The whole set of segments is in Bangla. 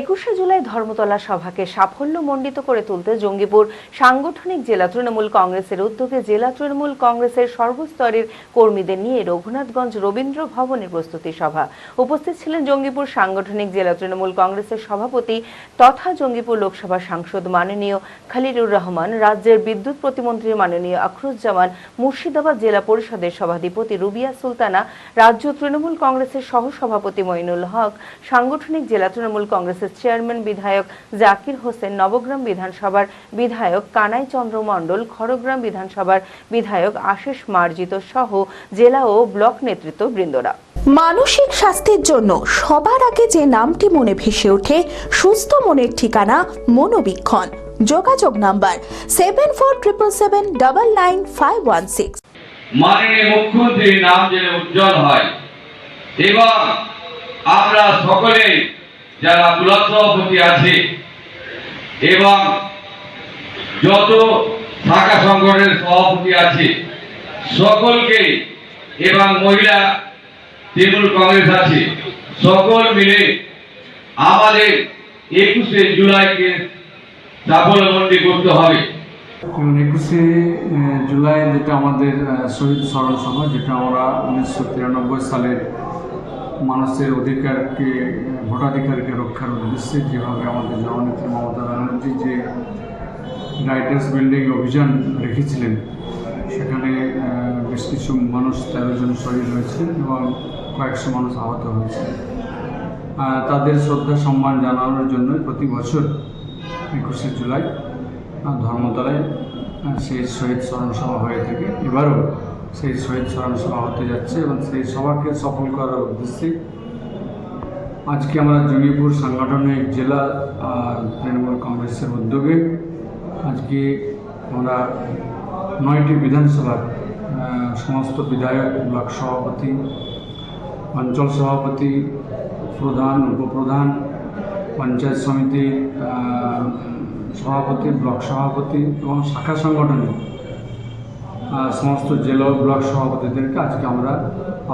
একুশে জুলাই ধর্মতলা সভাকে সাফল্যমণ্ডিত করে তুলতে জঙ্গিপুর সাংগঠনিক জেলা তৃণমূল কংগ্রেসের উদ্যোগে জেলা তৃণমূল কংগ্রেসের সর্বস্তরের কর্মীদের নিয়ে রঘুনাথগঞ্জ রবীন্দ্র ভবনে প্রস্তুতি সভা। উপস্থিত ছিলেন জঙ্গিপুর সাংগঠনিক জেলা তৃণমূল কংগ্রেসের সভাপতি তথা জঙ্গিপুর লোকসভা সাংসদ মাননীয় খালিরুর রহমান, রাজ্যের বিদ্যুৎ প্রতিমন্ত্রী মাননীয় আখরুজ্জামান, মুর্শিদাবাদ জেলা পরিষদের সভাধিপতি রুবিয়া সুলতানা, রাজ্য তৃণমূল কংগ্রেসের সহসভাপতি মইনুল হক, সাংগঠনিক জেলা তৃণমূল কংগ্রেসের চেয়ারম্যান বিধায়ক জাকির হোসেন নবগ্রাম বিধানসভার বিধায়ক কানাই চন্দ্র মণ্ডল খড়গ্রাম বিধানসভার বিধায়ক আশিস মার্জিত সহ জেলা ও ব্লক নেতৃত্ব বৃন্দরা মানসিক স্বাস্থ্যের জন্য সবার আগে যে নামটি মনে ভেসে ওঠে সুস্থ মনের ঠিকানা মনোবীক্ষণ। যোগাযোগ number seven four triple seven double nine five one six মাননীয় মুখ্যমন্ত্রীর নাম যেন উজ্জ্বল হয়। এবং আমরা সকলে যারা ব্লক সভাপতি আছে এবং যত শাখা সংগঠনের সভাপতি আছে, সকলকে এবং মহিলা তৃণমূল কংগ্রেস আছে, সকল মিলে আমাদের একুশে জুলাইকে সাফল্যমণ্ডিত করতে হবে। এবং একুশে জুলাই যেটা আমাদের শহীদ স্মরণ সভা যেটা আমরা উনিশশো তিরানব্বই সালের মানুষের অধিকারকে, ভোটাধিকারকে রক্ষার উদ্দেশ্যে যেভাবে আমাদের জননেত্রী মমতা ব্যানার্জি যে রাইটার্স বিল্ডিং অভিযান রেখেছিলেন, সেখানে বেশ কিছু মানুষ তেরো জন শহীদ হয়েছেন এবং কয়েকশো মানুষ আহত হয়েছে তাদের শ্রদ্ধা, সম্মান জানানোর জন্য প্রতি বছর একুশে জুলাই ধর্মতলায় সেই শহীদ স্মরণ সভা হয়ে থাকে। এবারও সেই শহীদ স্মরণ সভা হতে যাচ্ছে এবং সেই সভাকে সফল করার উদ্দেশ্যে আজকে আমরা জঙ্গিপুর সাংগঠনিক জেলা তৃণমূল কংগ্রেসের উদ্যোগে আজকে আমরা নয়টি বিধানসভার সমস্ত বিধায়ক, ব্লক সভাপতি, অঞ্চল সভাপতি, প্রধান, উপপ্রধান, পঞ্চায়েত সমিতির সভাপতি, ব্লক সভাপতি এবং শাখা সংগঠনের সমস্ত জেলা ব্লক সভাপতিদেরকে আজকে আমরা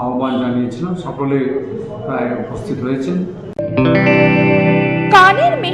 আহ্বান জানিয়েছিলাম। সকলে প্রায় উপস্থিত হয়েছেন।